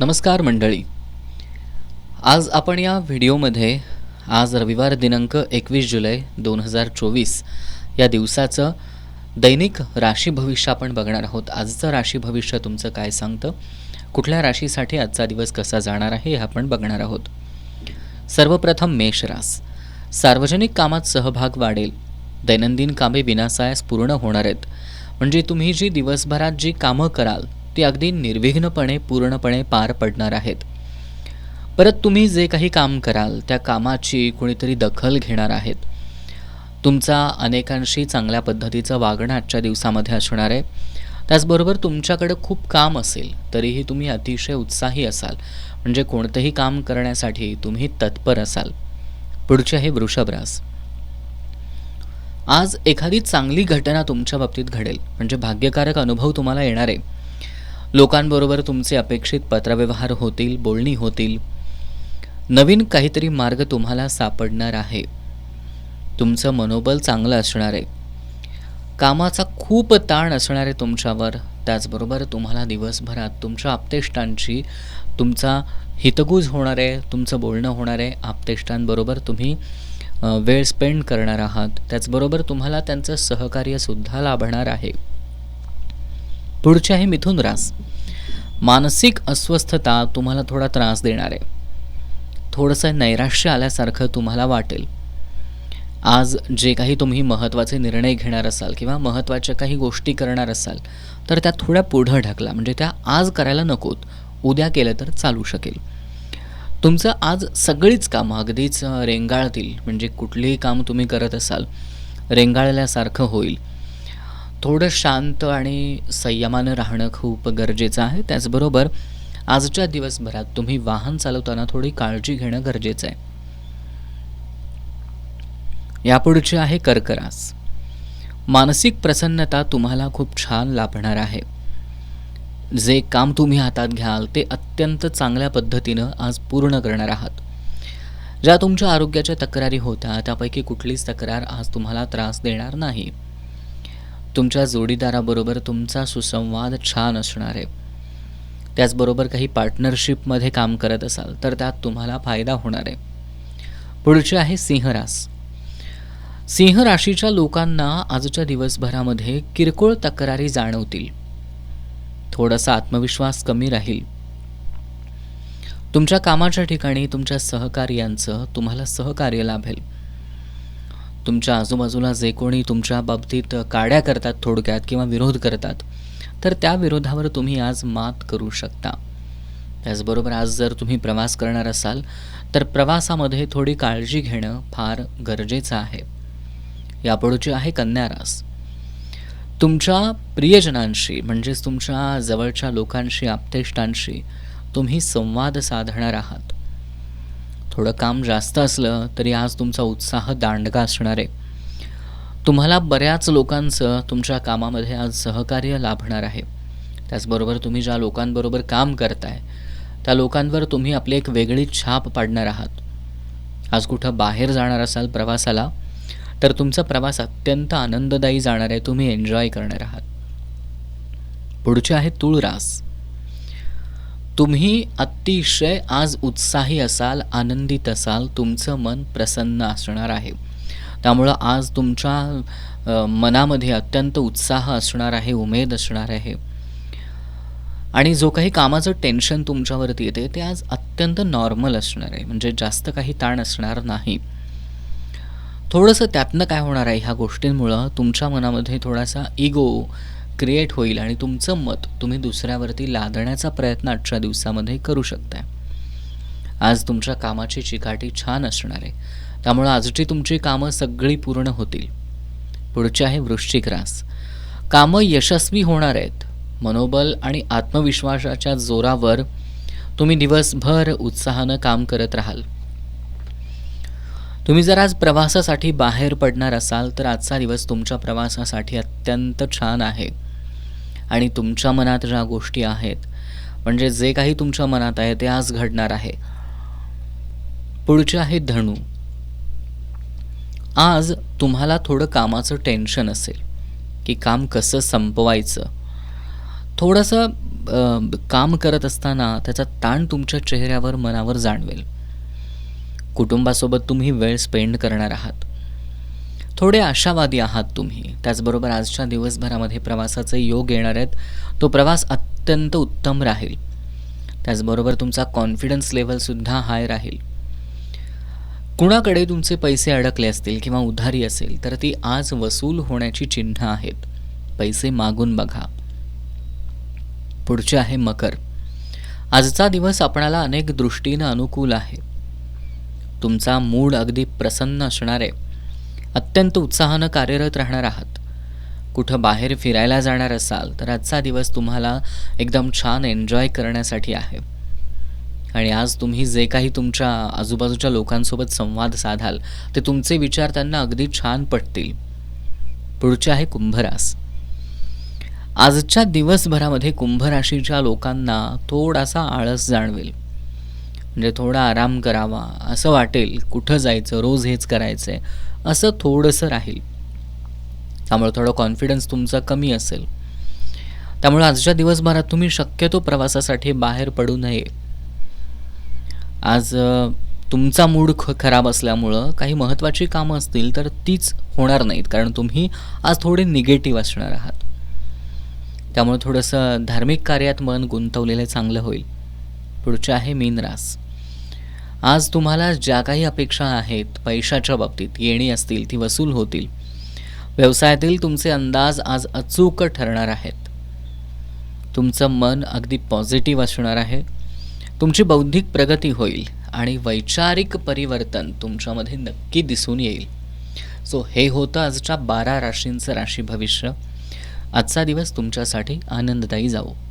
नमस्कार मंडळी. आज आपण या व्हिडिओमध्ये आज रविवार दिनांक एकवीस जुलै दोन हजार चोवीस या दिवसाचं दैनिक राशी भविष्य आपण बघणार आहोत. आजचं राशी भविष्य तुमचं काय सांगतं? कुठल्या राशीसाठी आजचा दिवस कसा जाणार आहे हे आपण बघणार आहोत. सर्वप्रथम मेष रास. सार्वजनिक कामात सहभाग वाढेल. दैनंदिन कामे विनासायास पूर्ण होणार आहेत. म्हणजे तुम्ही जी दिवसभरात जी कामं कराल ती अगदी निर्विघ्नपणे पूर्णपणे पार पडणार आहेत. परत तुम्ही जे काही काम कराल त्या कामाची कुणीतरी दखल घेणार आहेत. तुमचा अनेकांशी चांगल्या पद्धतीचं वागणं आजच्या दिवसामध्ये असणार आहे. त्याचबरोबर तुमच्याकडं खूप काम असेल तरीही तुम्ही अतिशय उत्साही असाल. म्हणजे कोणतंही काम करण्यासाठी तुम्ही तत्पर असाल. पुढचे आहे वृषभरास आज एखादी चांगली घटना तुमच्या बाबतीत घडेल. म्हणजे भाग्यकारक अनुभव तुम्हाला येणार आहे. लोकांबरोबर तुमचे अपेक्षित पत्रव्यवहार होतील बोलणी होतील. नवीन काहीतरी मार्ग तुम्हाला सापडणार आहे. तुमचं मनोबल चांगलं असणार आहे. कामाचा खूप ताण असणार आहे तुमच्यावर. त्याचबरोबर तुम्हाला दिवसभरात तुमच्या आप्तेष्टांची तुमचा हितगुज होणार आहे तुमचं बोलणं होणार आहे. आप्तेष्टांबरोबर तुम्ही वेळ स्पेंड करणार आहात. त्याचबरोबर तुम्हाला त्यांचं सहकार्यसुद्धा लाभणार आहे. पुढचे आहे मिथुन रास. मानसिक अस्वस्थता तुम्हाला थोडा त्रास देणार आहे. थोडंसं नैराश्य आल्यासारखं तुम्हाला वाटेल. आज जे काही तुम्ही महत्त्वाचे निर्णय घेणार असाल किंवा महत्त्वाच्या काही गोष्टी करणार असाल तर त्या थोड्या पुढं ढकला. म्हणजे त्या आज करायला नकोत. उद्या केलं तर चालू शकेल. तुमचं आज सगळीच कामं अगदीच रेंगाळतील. म्हणजे कुठलेही काम तुम्ही करत असाल रेंगाळल्यासारखं होईल. थोडं शांत आणि संयमानं राहणं खूप गरजेचं आहे. त्याचबरोबर आजच्या दिवसभरात तुम्ही वाहन चालवताना थोडी काळजी घेणं गरजेचं आहे. यापुढचे आहे कर्करास. मानसिक प्रसन्नता तुम्हाला खूप छान लाभणार आहे. जे काम तुम्ही हातात घ्याल ते अत्यंत चांगल्या पद्धतीनं आज पूर्ण करणार आहात. ज्या तुमच्या आरोग्याच्या तक्रारी होत्या त्यापैकी कुठलीच तक्रार आज तुम्हाला त्रास देणार नाही. तुमच्या जोडीदाराबरोबर तुमचा सुसंवाद छान असणार आहे. त्याचबरोबर काही पार्टनरशिपमध्ये काम करत असाल तर त्यात तुम्हाला फायदा होणार आहे. पुढचे आहे सिंहरास सिंह राशीच्या लोकांना आजच्या दिवसभरामध्ये किरकोळ तक्रारी जाणवतील. थोडासा आत्मविश्वास कमी राहील. तुमच्या कामाच्या ठिकाणी तुमच्या सहकार्यांचं तुम्हाला सहकार्य लाभेल. तुमच्या आजूबाजूला जे कोणी तुमच्या बाबतीत काड्या करतात थोडक्यात किंवा विरोध करतात तर त्या विरोधावर तुम्ही आज मात करू शकता. त्याचबरोबर आज जर तुम्ही प्रवास करणार असाल तर प्रवासामध्ये थोडी काळजी घेणं फार गरजेचं आहे. यापुढची आहे कन्यारास. तुमच्या प्रियजनांशी म्हणजेच तुमच्या जवळच्या लोकांशी आप्तेष्टांशी तुम्ही संवाद साधणार आहात. थोडं काम जास्त असलं तरी आज तुमचा उत्साह दांडगा असणार आहे. तुम्हाला बऱ्याच लोकांचं तुमच्या कामामध्ये आज सहकार्य लाभणार आहे. त्याचबरोबर तुम्ही ज्या लोकांबरोबर काम करताय त्या लोकांवर तुम्ही आपली एक वेगळी छाप पाडणार आहात. आज कुठं बाहेर जाणार असाल प्रवासाला तर तुमचा प्रवास अत्यंत आनंददायी जाणार आहे तुम्ही एन्जॉय करणार आहात. पुढचे आहे तुळरास तुम्ही अतिशय आज उत्साही असाल आनंदित असाल तुमचं मन प्रसन्न असणार आहे. त्यामुळं आज तुमच्या मनामध्ये अत्यंत उत्साह असणार आहे उमेद असणार आहे. आणि जो काही कामाचं टेन्शन तुमच्यावरती येते ते आज अत्यंत नॉर्मल असणार आहे. म्हणजे जास्त काही ताण असणार नाही. थोडंसं त्यातनं काय होणार आहे ह्या गोष्टींमुळं तुमच्या मनामध्ये थोडासा इगो क्रिएट होईल आणि तुमचं मत तुम्ही दुसऱ्यावरती लादण्याचा प्रयत्न आजच्या दिवसामध्ये करू शकताय. आज तुमच्या कामाची चिकाटी छान असणार आहे. त्यामुळं आजची तुमची कामं सगळी पूर्ण होतील. पुढचे आहे वृश्चिक रास. कामं यशस्वी होणार आहेत. मनोबल आणि आत्मविश्वासाच्या जोरावर तुम्ही दिवसभर उत्साहानं काम करत राहाल. तुम्ही जर आज प्रवासासाठी बाहेर पडणार असाल तर आजचा दिवस तुमच्या प्रवासासाठी अत्यंत छान आहे. आणि तुमच्या मनात ज्या गोष्टी आहेत म्हणजे जे काही तुमच्या मनात आहे ते आज घडणार आहे. पुढचे आहे धनु. आज तुम्हाला थोडं कामाचं टेन्शन असेल की काम कसं संपवायचं. थोडंसं काम करत असताना त्याचा ताण तुमच्या चेहऱ्यावर मनावर जाणवेल. कुटुंबासोबत तुम्ही वेळ स्पेंड करणार आहात. थोडे आशावादी आहात तुम्ही. त्याचबरोबर आजच्या दिवसभरामध्ये प्रवासाचे योग येणार आहेत. तो प्रवास अत्यंत उत्तम राहील. त्याचबरोबर तुमचा कॉन्फिडन्स लेवलसुद्धा हाय राहील. कुणाकडे तुमचे पैसे अडकले असतील किंवा उधारी असेल तर ती आज वसूल होण्याची चिन्ह आहेत. पैसे मागून बघा. पुढचे आहे मकर. आजचा दिवस आपणाला अनेक दृष्टीनं अनुकूल आहे. तुमचा मूड अगदी प्रसन्न असणार आहे. अत्यंत उत्साहानं कार्यरत राहणार आहात. कुठं बाहेर फिरायला जाणार असाल तर आजचा दिवस तुम्हाला एकदम छान एन्जॉय करण्यासाठी आहे. आणि आज तुम्ही जे काही तुमच्या आजूबाजूच्या लोकांसोबत संवाद साधाल ते तुमचे विचार त्यांना अगदी छान पटतील. पुढचे आहे कुंभरास. आजच्या दिवसभरामध्ये कुंभ राशीच्या लोकांना थोडासा आळस जाणवेल. म्हणजे थोडा आराम करावा असं वाटेल कुठं जायचं रोज हेच करायचं आहे असं थोडंसं राहील. त्यामुळे थोडं कॉन्फिडन्स तुमचा कमी असेल. त्यामुळे आजच्या दिवसभरात तुम्ही शक्यतो प्रवासासाठी बाहेर पडू नये. आज तुमचा मूड ख खराब असल्यामुळं काही महत्त्वाची कामं असतील तर तीच होणार नाहीत कारण तुम्ही आज थोडे निगेटिव्ह असणार आहात. त्यामुळे थोडंसं धार्मिक कार्यात मन गुंतवलेलं चांगलं होईल. पुढचे आहे मीन रास. आज तुम्हाला ज्या काही अपेक्षा आहेत पैशाच्या बाबतीत येणी असतील ती वसूल होतील. व्यवसायातील तुमचे अंदाज आज अचूक ठरणार आहेत. तुमचं मन अगदी पॉझिटिव्ह असणार आहे. तुमची बौद्धिक प्रगती होईल आणि वैचारिक परिवर्तन तुमच्यामध्ये नक्की दिसून येईल. सो हे होतं आजच्या बारा राशींचं राशी भविष्य. आजचा दिवस तुमच्यासाठी आनंददायी जावो.